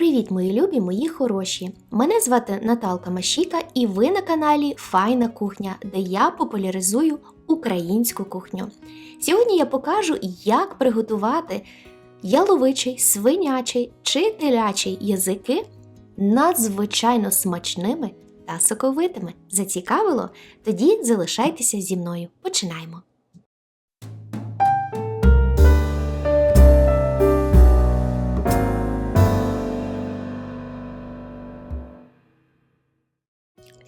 Привіт, мої любі, мої хороші! Мене звати Наталка Машіка, і ви на каналі Файна кухня, де я популяризую українську кухню. Сьогодні я покажу, як приготувати яловичий, свинячий чи телячий язики надзвичайно смачними та соковитими. Зацікавило? Тоді залишайтеся зі мною. Починаємо!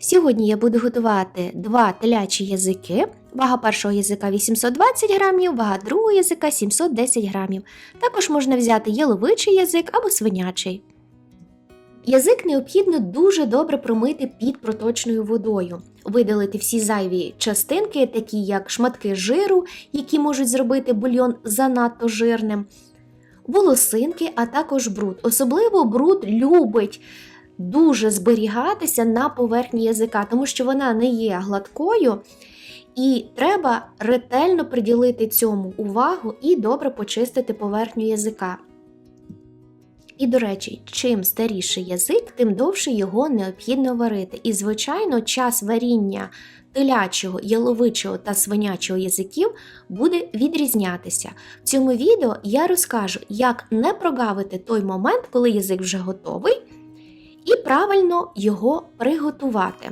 Сьогодні я буду готувати два телячі язики. Вага першого язика 820 грамів, вага другого язика 710 грамів. Також можна взяти яловичий язик або свинячий. Язик необхідно дуже добре промити під проточною водою, видалити всі зайві частинки, такі як шматки жиру, які можуть зробити бульйон занадто жирним, волосинки, а також бруд. Особливо бруд любить дуже зберігатися на поверхні язика, тому що вона не є гладкою, і треба ретельно приділити цьому увагу і добре почистити поверхню язика. І, до речі, чим старіший язик, тим довше його необхідно варити. І, звичайно, час варіння телячого, яловичого та свинячого язиків буде відрізнятися. В цьому відео я розкажу, як не прогавити той момент, коли язик вже готовий і правильно його приготувати.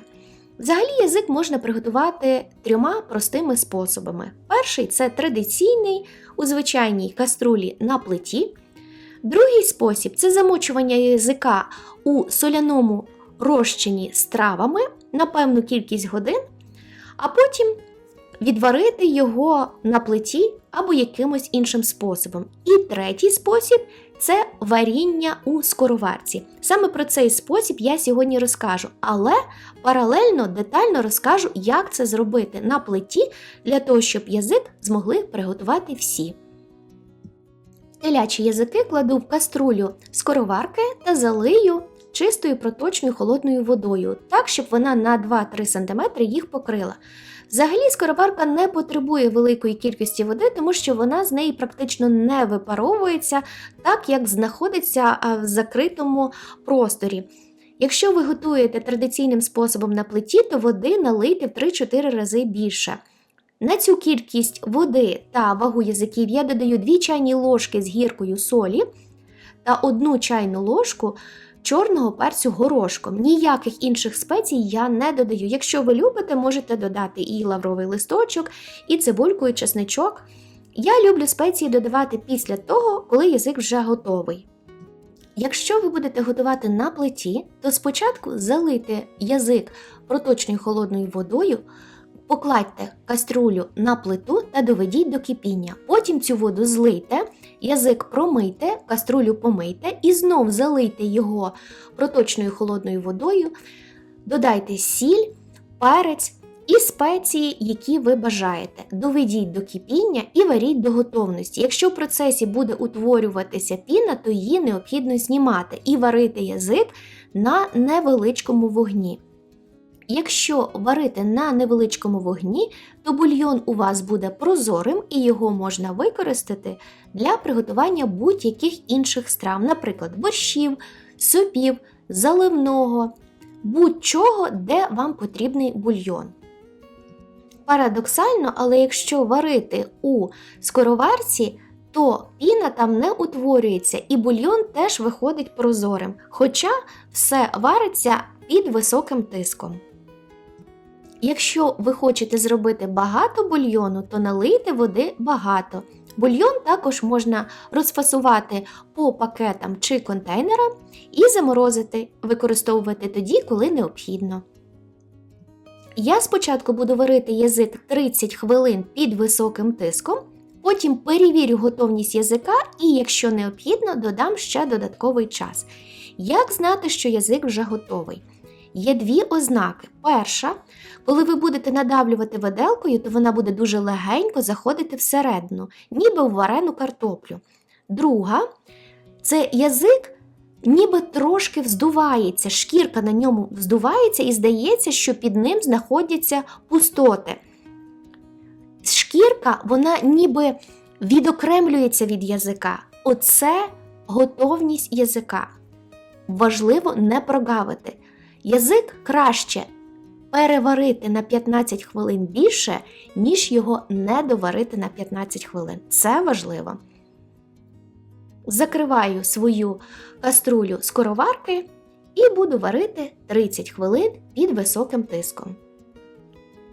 Взагалі, язик можна приготувати трьома простими способами. Перший це традиційний у звичайній каструлі на плиті. Другий спосіб це замочування язика у соляному розчині з травами на певну кількість годин, а потім відварити його на плиті або якимось іншим способом. І третій спосіб це варіння у скороварці. Саме про цей спосіб я сьогодні розкажу, але паралельно детально розкажу, як це зробити на плиті для того, щоб язик змогли приготувати всі. Телячі язики кладу в каструлю скороварки та залию чистою проточною холодною водою, так, щоб вона на 2-3 см їх покрила. Взагалі, скороварка не потребує великої кількості води, тому що вона з неї практично не випаровується, так як знаходиться в закритому просторі. Якщо ви готуєте традиційним способом на плиті, то води налийте в 3-4 рази більше. На цю кількість води та вагу язиків я додаю 2 чайні ложки з гіркою солі та 1 чайну ложку чорного перцю горошком. Ніяких інших спецій я не додаю. Якщо ви любите, можете додати і лавровий листочок, і цибульку, і чесничок. Я люблю спеції додавати після того, коли язик вже готовий. Якщо ви будете готувати на плиті, то спочатку залийте язик проточною холодною водою, покладьте каструлю на плиту та доведіть до кипіння. Потім цю воду злийте, язик промийте, каструлю помийте і знов залийте його проточною холодною водою, додайте сіль, перець і спеції, які ви бажаєте. Доведіть до кипіння і варіть до готовності. Якщо в процесі буде утворюватися піна, то її необхідно знімати і варити язик на невеличкому вогні. Якщо варити на невеличкому вогні, то бульйон у вас буде прозорим і його можна використати для приготування будь-яких інших страв, наприклад, борщів, супів, заливного, будь-чого, де вам потрібний бульйон. Парадоксально, але якщо варити у скороварці, то піна там не утворюється і бульйон теж виходить прозорим, хоча все вариться під високим тиском. Якщо ви хочете зробити багато бульйону, то налийте води багато. Бульйон також можна розфасувати по пакетам чи контейнерам і заморозити, використовувати тоді, коли необхідно. Я спочатку буду варити язик 30 хвилин під високим тиском, потім перевірю готовність язика і, якщо необхідно, додам ще додатковий час. Як знати, що язик вже готовий? Є дві ознаки. Перша, коли ви будете надавлювати виделкою, то вона буде дуже легенько заходити всередину, ніби в варену картоплю. Друга це язик ніби трошки вздувається, шкірка на ньому вздувається і здається, що під ним знаходяться пустоти. Шкірка, вона ніби відокремлюється від язика. Оце готовність язика. важливо не прогавити. Язик краще переварити на 15 хвилин більше, ніж його не доварити на 15 хвилин. Це важливо. Закриваю свою каструлю скороварки і буду варити 30 хвилин під високим тиском.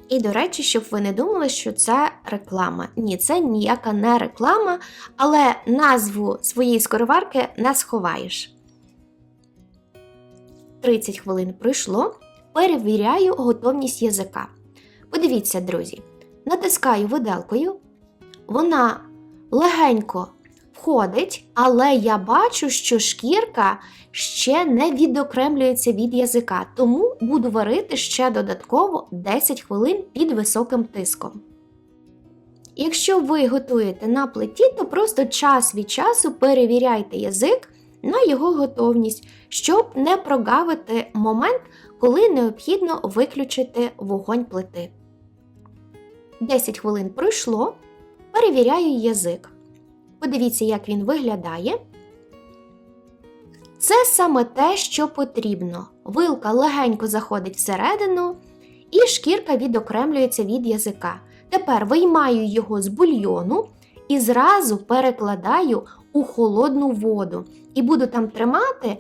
І, до речі, щоб ви не думали, що це реклама. Ні, це ніяка не реклама, але назву своєї скороварки не сховаєш. 30 хвилин пройшло. Перевіряю готовність язика. Подивіться, друзі, натискаю виделкою, вона легенько входить, але я бачу, що шкірка ще не відокремлюється від язика, тому буду варити ще додатково 10 хвилин під високим тиском. Якщо ви готуєте на плиті, то просто час від часу перевіряйте язик на його готовність, щоб не прогавити момент, коли необхідно виключити вогонь плити. 10 хвилин пройшло, перевіряю язик. Подивіться, як він виглядає. Це саме те, що потрібно. Вилка легенько заходить всередину, і шкірка відокремлюється від язика. Тепер виймаю його з бульйону і зразу перекладаю у холодну воду. І буду там тримати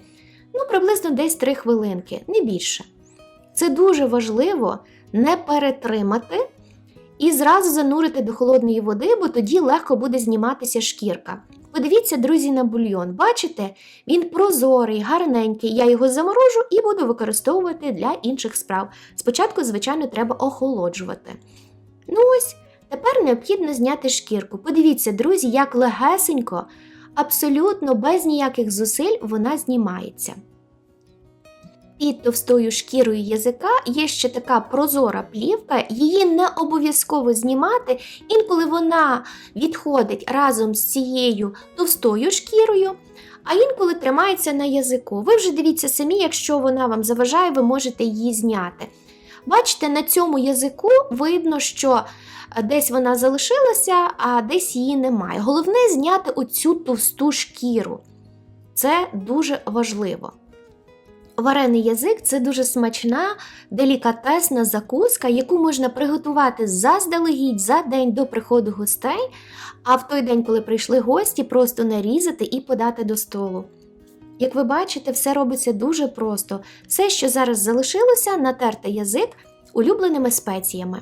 ну, приблизно десь 3 хвилинки, не більше. Це дуже важливо не перетримати і зразу занурити до холодної води, бо тоді легко буде зніматися шкірка. Подивіться, друзі, на бульйон. Бачите, він прозорий, гарненький. Я його заморожу і буду використовувати для інших справ. Спочатку, звичайно, треба охолоджувати. Ну ось, тепер необхідно зняти шкірку. Подивіться, друзі, як легесенько, абсолютно без ніяких зусиль вона знімається. Під товстою шкірою язика є ще така прозора плівка, її не обов'язково знімати, інколи вона відходить разом з цією товстою шкірою, а інколи тримається на язику. Ви вже дивіться самі, якщо вона вам заважає, ви можете її зняти. Бачите, на цьому язику видно, що десь вона залишилася, а десь її немає. Головне зняти оцю товсту шкіру. Це дуже важливо. Варений язик це дуже смачна, делікатесна закуска, яку можна приготувати заздалегідь за день до приходу гостей, а в той день, коли прийшли гості, просто нарізати і подати до столу. Як ви бачите, все робиться дуже просто. Все, що зараз залишилося, натерти язик улюбленими спеціями.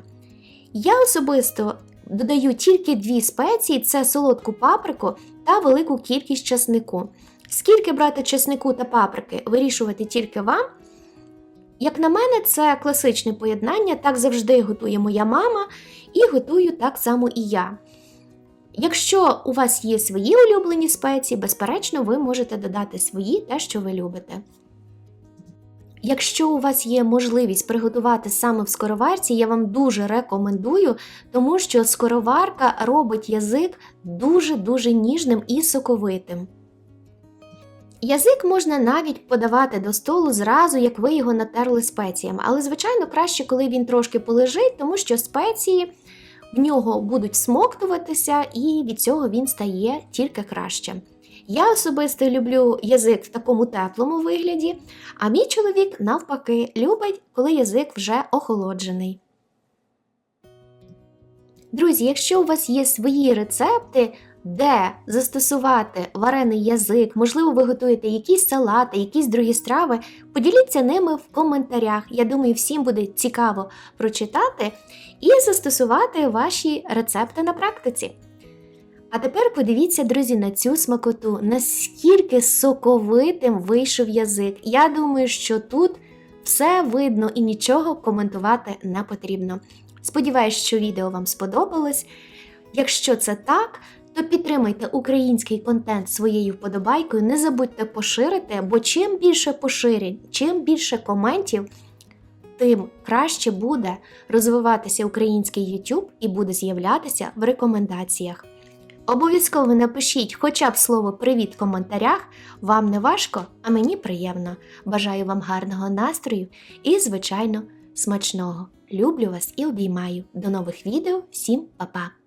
Я особисто додаю тільки дві спеції: це солодку паприку та велику кількість часнику. Скільки брати чеснику та паприки, вирішувати тільки вам. Як на мене, це класичне поєднання, так завжди готує моя мама, і готую так само і я. Якщо у вас є свої улюблені спеції, безперечно, ви можете додати свої те, що ви любите. Якщо у вас є можливість приготувати саме в скороварці, я вам дуже рекомендую, тому що скороварка робить язик дуже-дуже ніжним і соковитим. Язик можна навіть подавати до столу зразу, як ви його натерли спеціями, але, звичайно, краще, коли він трошки полежить, тому що спеції в нього будуть смоктуватися, і від цього він стає тільки краще. Я особисто люблю язик в такому теплому вигляді, а мій чоловік, навпаки, любить, коли язик вже охолоджений. Друзі, якщо у вас є свої рецепти, де застосувати варений язик, можливо, ви готуєте якісь салати, якісь другі страви, поділіться ними в коментарях. Я думаю, всім буде цікаво прочитати і застосувати ваші рецепти на практиці. А тепер подивіться, друзі, на цю смакоту, наскільки соковитим вийшов язик. Я думаю, що тут все видно і нічого коментувати не потрібно. Сподіваюсь, що відео вам сподобалось. Якщо це так, то підтримайте український контент своєю вподобайкою. Не забудьте поширити, бо чим більше поширень, чим більше коментів, тим краще буде розвиватися український YouTube і буде з'являтися в рекомендаціях. Обов'язково напишіть хоча б слово Привіт в коментарях. Вам не важко, а мені приємно. Бажаю вам гарного настрою і, звичайно, смачного. Люблю вас і обіймаю. До нових відео, всім па-па!